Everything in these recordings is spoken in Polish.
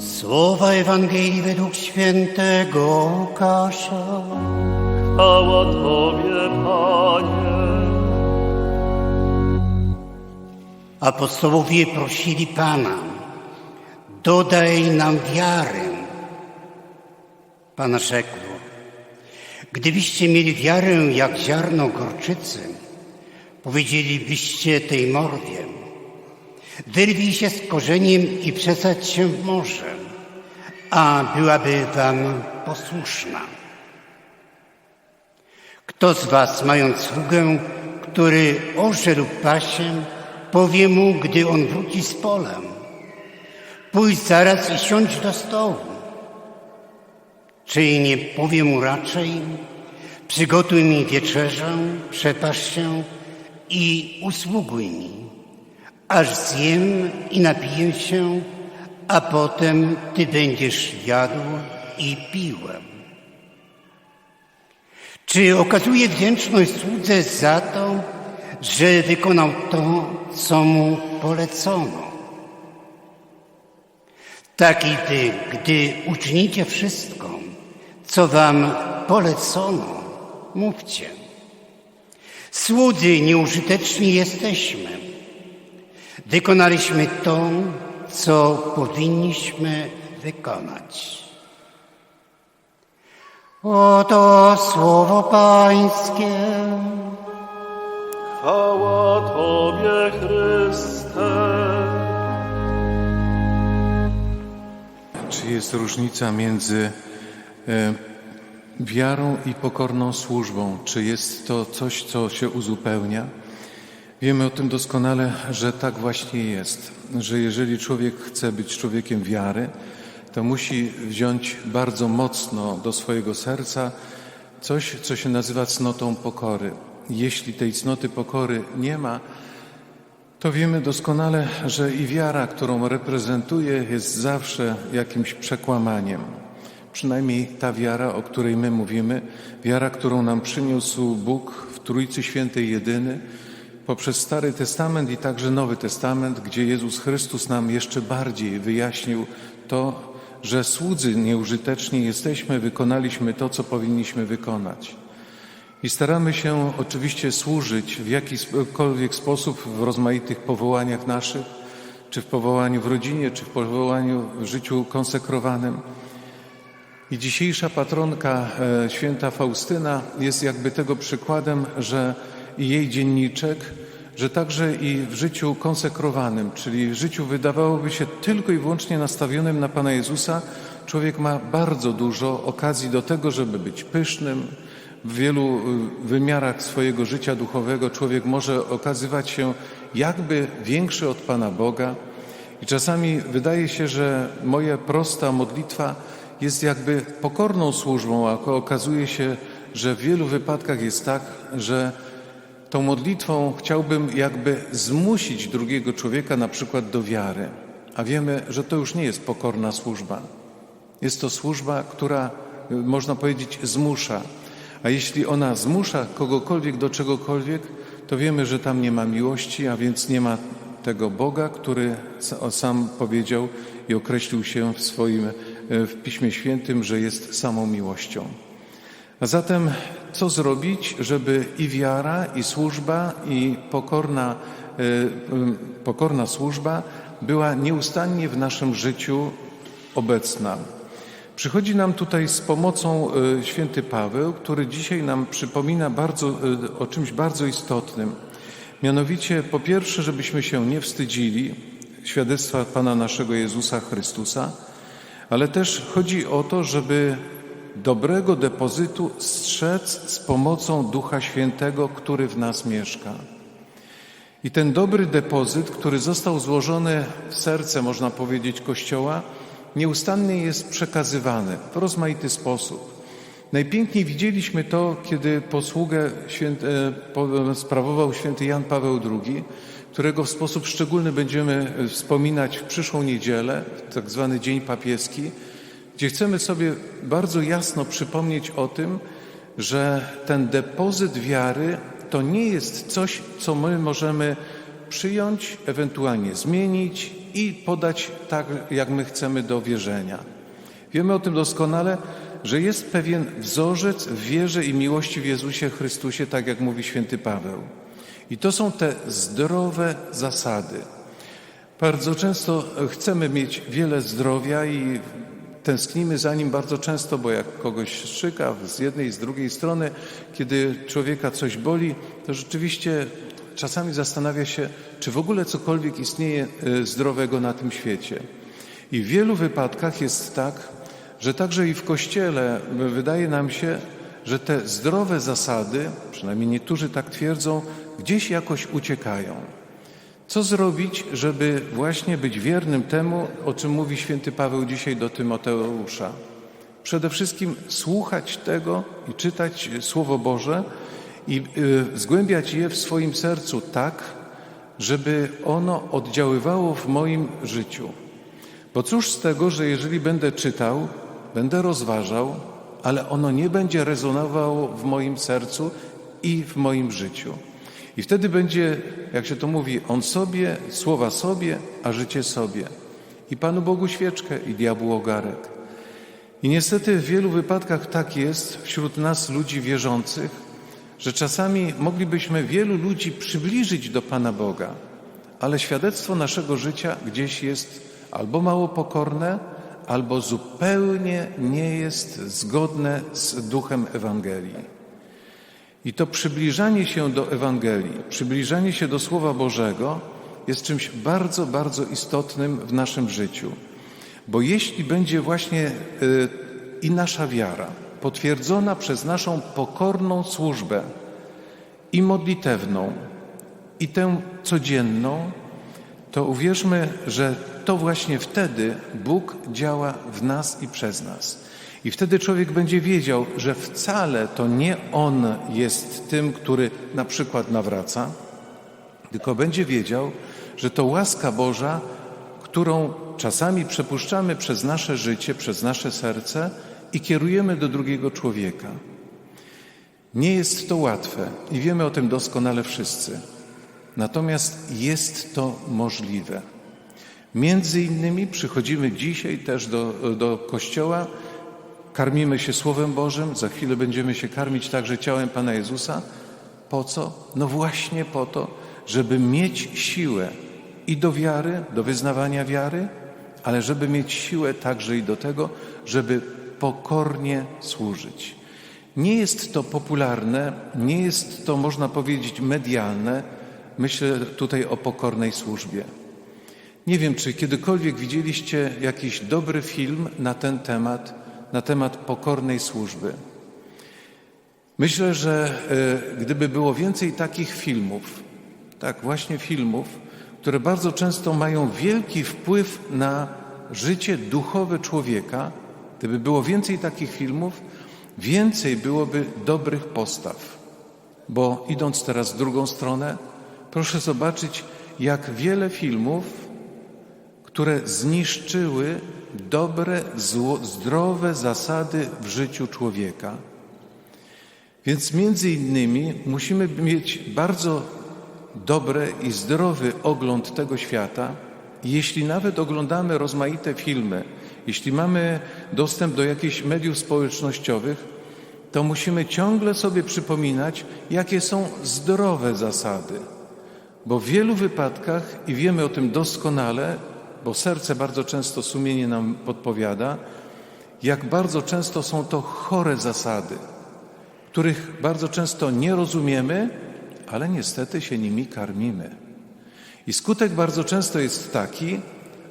Słowa Ewangelii według świętego Łukasza. Chwała Tobie, Panie. Apostołowie prosili Pana, dodaj nam wiary. Pan rzekł, gdybyście mieli wiarę jak ziarno gorczycy, powiedzielibyście tej morwie, wyrwij się z korzeniem i przesadź się w morze, a byłaby wam posłuszna. Kto z was, mając sługę, który orze lub pasie, powie mu, gdy on wróci z pola, pójdź zaraz i siądź do stołu. Czy nie powie mu raczej, przygotuj mi wieczerzę, przepasz się i usługuj mi, aż zjem i napiję się, a potem ty będziesz jadł i piłem. Czy okazuje wdzięczność słudze za to, że wykonał to, co mu polecono? Tak i ty, gdy uczynicie wszystko, co wam polecono, mówcie. Słudzy nieużyteczni jesteśmy. Wykonaliśmy to, co powinniśmy wykonać. Oto słowo Pańskie. Chwała Tobie, Chryste. Czy jest różnica między e, wiarą i pokorną służbą? Czy jest to coś, co się uzupełnia? Wiemy o tym doskonale, że tak właśnie jest, że jeżeli człowiek chce być człowiekiem wiary, to musi wziąć bardzo mocno do swojego serca coś, co się nazywa cnotą pokory. Jeśli tej cnoty pokory nie ma, to wiemy doskonale, że i wiara, którą reprezentuje, jest zawsze jakimś przekłamaniem. Przynajmniej ta wiara, o której my mówimy, wiara, którą nam przyniósł Bóg w Trójcy Świętej Jedyny, poprzez Stary Testament i także Nowy Testament, gdzie Jezus Chrystus nam jeszcze bardziej wyjaśnił to, że słudzy nieużyteczni jesteśmy, wykonaliśmy to, co powinniśmy wykonać. I staramy się oczywiście służyć w jakikolwiek sposób w rozmaitych powołaniach naszych, czy w powołaniu w rodzinie, czy w powołaniu w życiu konsekrowanym. I dzisiejsza patronka e, święta Faustyna jest jakby tego przykładem, że jej dzienniczek, że także i w życiu konsekrowanym, czyli w życiu wydawałoby się tylko i wyłącznie nastawionym na Pana Jezusa, człowiek ma bardzo dużo okazji do tego, żeby być pysznym. W wielu y, wymiarach swojego życia duchowego człowiek może okazywać się jakby większy od Pana Boga. I czasami wydaje się, że moja prosta modlitwa jest jakby pokorną służbą, a okazuje się, że w wielu wypadkach jest tak, że tą modlitwą chciałbym jakby zmusić drugiego człowieka na przykład do wiary. A wiemy, że to już nie jest pokorna służba. Jest to służba, która, można powiedzieć, zmusza. A jeśli ona zmusza kogokolwiek do czegokolwiek, to wiemy, że tam nie ma miłości, a więc nie ma tego Boga, który sam powiedział i określił się w swoim y, w Piśmie Świętym, że jest samą miłością. Zatem co zrobić, żeby i wiara, i służba, i pokorna, y, pokorna służba była nieustannie w naszym życiu obecna? Przychodzi nam tutaj z pomocą y, święty Paweł, który dzisiaj nam przypomina bardzo, o czymś bardzo istotnym. Mianowicie, po pierwsze, żebyśmy się nie wstydzili świadectwa Pana naszego Jezusa Chrystusa, ale też chodzi o to, żeby dobrego depozytu strzec z pomocą Ducha Świętego, który w nas mieszka. I ten dobry depozyt, który został złożony w serce, można powiedzieć, Kościoła, nieustannie jest przekazywany w rozmaity sposób. Najpiękniej widzieliśmy to, kiedy posługę święte, sprawował święty Jan Paweł II, którego w sposób szczególny będziemy wspominać w przyszłą niedzielę, tak zwany Dzień Papieski, gdzie chcemy sobie bardzo jasno przypomnieć o tym, że ten depozyt wiary to nie jest coś, co my możemy przyjąć, ewentualnie zmienić, i podać tak, jak my chcemy do wierzenia. Wiemy o tym doskonale, że jest pewien wzorzec w wierze i miłości w Jezusie Chrystusie, tak jak mówi święty Paweł. I to są te zdrowe zasady. Bardzo często chcemy mieć wiele zdrowia i tęsknimy za nim bardzo często, bo jak kogoś strzyka z jednej i z drugiej strony, kiedy człowieka coś boli, to rzeczywiście czasami zastanawia się, czy w ogóle cokolwiek istnieje e, zdrowego na tym świecie. I w wielu wypadkach jest tak, że także i w Kościele wydaje nam się, że te zdrowe zasady, przynajmniej niektórzy tak twierdzą, gdzieś jakoś uciekają. Co zrobić, żeby właśnie być wiernym temu, o czym mówi święty Paweł dzisiaj do Tymoteusza? Przede wszystkim słuchać tego i czytać Słowo Boże i y, zgłębiać je w swoim sercu tak, żeby ono oddziaływało w moim życiu. Bo cóż z tego, że jeżeli będę czytał, będę rozważał, ale ono nie będzie rezonowało w moim sercu i w moim życiu. I wtedy będzie, jak się to mówi, on sobie, słowa sobie, a życie sobie. I Panu Bogu świeczkę, i diabłu ogarek. I niestety w wielu wypadkach tak jest wśród nas, ludzi wierzących, że czasami moglibyśmy wielu ludzi przybliżyć do Pana Boga, ale świadectwo naszego życia gdzieś jest albo mało pokorne, albo zupełnie nie jest zgodne z duchem Ewangelii. I to przybliżanie się do Ewangelii, przybliżanie się do Słowa Bożego jest czymś bardzo, bardzo istotnym w naszym życiu. Bo jeśli będzie właśnie y, i nasza wiara potwierdzona przez naszą pokorną służbę i modlitewną, i tę codzienną, to uwierzmy, że to właśnie wtedy Bóg działa w nas i przez nas. I wtedy człowiek będzie wiedział, że wcale to nie on jest tym, który na przykład nawraca, tylko będzie wiedział, że to łaska Boża, którą czasami przepuszczamy przez nasze życie, przez nasze serce i kierujemy do drugiego człowieka. Nie jest to łatwe i wiemy o tym doskonale wszyscy. Natomiast jest to możliwe. Między innymi przychodzimy dzisiaj też do, do kościoła, karmimy się Słowem Bożym, za chwilę będziemy się karmić także ciałem Pana Jezusa. Po co? No właśnie po to, żeby mieć siłę i do wiary, do wyznawania wiary, ale żeby mieć siłę także i do tego, żeby pokornie służyć. Nie jest to popularne, nie jest to, można powiedzieć, medialne. Myślę tutaj o pokornej służbie. Nie wiem, czy kiedykolwiek widzieliście jakiś dobry film na ten temat, na temat pokornej służby. Myślę, że e, gdyby było więcej takich filmów, tak właśnie filmów, które bardzo często mają wielki wpływ na życie duchowe człowieka, gdyby było więcej takich filmów, więcej byłoby dobrych postaw. Bo idąc teraz w drugą stronę, proszę zobaczyć, jak wiele filmów, które zniszczyły dobre, zdrowe zasady w życiu człowieka. Więc między innymi musimy mieć bardzo dobry i zdrowy ogląd tego świata. Jeśli nawet oglądamy rozmaite filmy, jeśli mamy dostęp do jakichś mediów społecznościowych, to musimy ciągle sobie przypominać, jakie są zdrowe zasady. Bo w wielu wypadkach, i wiemy o tym doskonale, bo serce bardzo często sumienie nam podpowiada, jak bardzo często są to chore zasady, których bardzo często nie rozumiemy, ale niestety się nimi karmimy. I skutek bardzo często jest taki,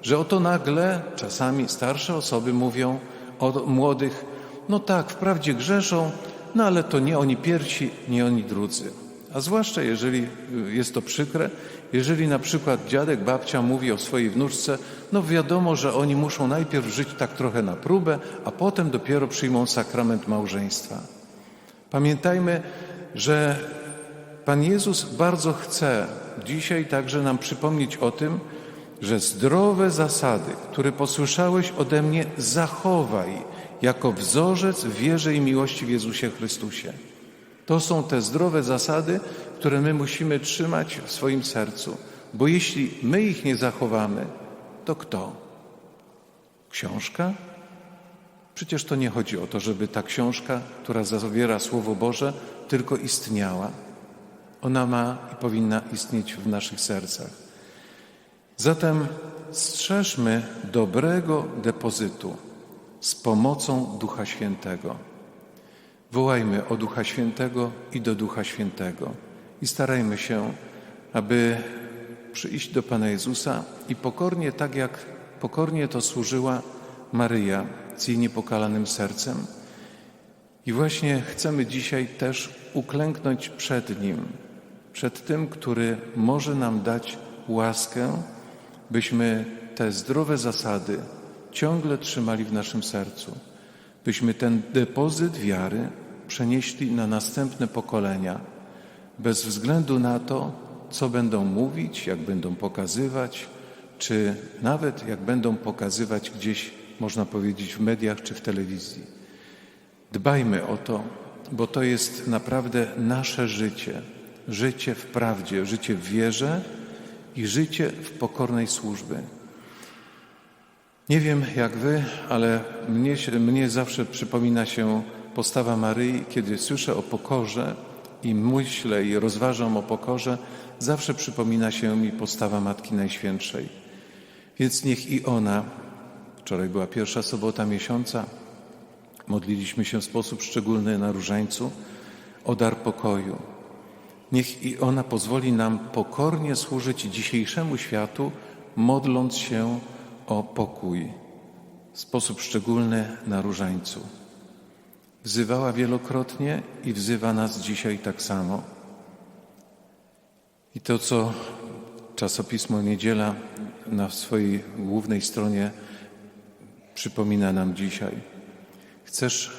że oto nagle czasami starsze osoby mówią o młodych, no tak, wprawdzie grzeszą, no ale to nie oni pierwsi, nie oni drudzy. A zwłaszcza jeżeli jest to przykre, jeżeli na przykład dziadek, babcia mówi o swojej wnuczce, no wiadomo, że oni muszą najpierw żyć tak trochę na próbę, a potem dopiero przyjmą sakrament małżeństwa. Pamiętajmy, że Pan Jezus bardzo chce dzisiaj także nam przypomnieć o tym, że zdrowe zasady, które posłyszałeś ode mnie, zachowaj jako wzorzec wierze i miłości w Jezusie Chrystusie. To są te zdrowe zasady, które my musimy trzymać w swoim sercu, bo jeśli my ich nie zachowamy, to kto? Książka? Przecież to nie chodzi o to, żeby ta książka, która zawiera Słowo Boże, tylko istniała. Ona ma i powinna istnieć w naszych sercach. Zatem strzeżmy dobrego depozytu z pomocą Ducha Świętego. Wołajmy o Ducha Świętego i do Ducha Świętego i starajmy się, aby przyjść do Pana Jezusa i pokornie, tak jak pokornie to służyła Maryja z jej niepokalanym sercem. I właśnie chcemy dzisiaj też uklęknąć przed Nim, przed tym, który może nam dać łaskę, byśmy te zdrowe zasady ciągle trzymali w naszym sercu, byśmy ten depozyt wiary przenieśli na następne pokolenia, bez względu na to, co będą mówić, jak będą pokazywać, czy nawet jak będą pokazywać gdzieś, można powiedzieć, w mediach czy w telewizji. Dbajmy o to, bo to jest naprawdę nasze życie. Życie w prawdzie, życie w wierze i życie w pokornej służbie. Nie wiem jak wy, ale mnie, mnie zawsze przypomina się postawa Maryi, kiedy słyszę o pokorze i myślę i rozważam o pokorze, zawsze przypomina się mi postawa Matki Najświętszej. Więc niech i ona, wczoraj była pierwsza sobota miesiąca, modliliśmy się w sposób szczególny na różańcu o dar pokoju. Niech i ona pozwoli nam pokornie służyć dzisiejszemu światu, modląc się o pokój sposób szczególny na różańcu. Wzywała wielokrotnie i wzywa nas dzisiaj tak samo. I to, co czasopismo Niedziela na swojej głównej stronie przypomina nam dzisiaj. Chcesz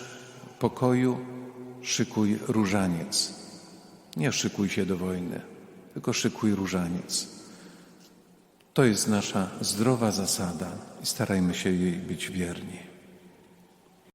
pokoju, szykuj różaniec. Nie szykuj się do wojny, tylko szykuj różaniec. To jest nasza zdrowa zasada i starajmy się jej być wierni.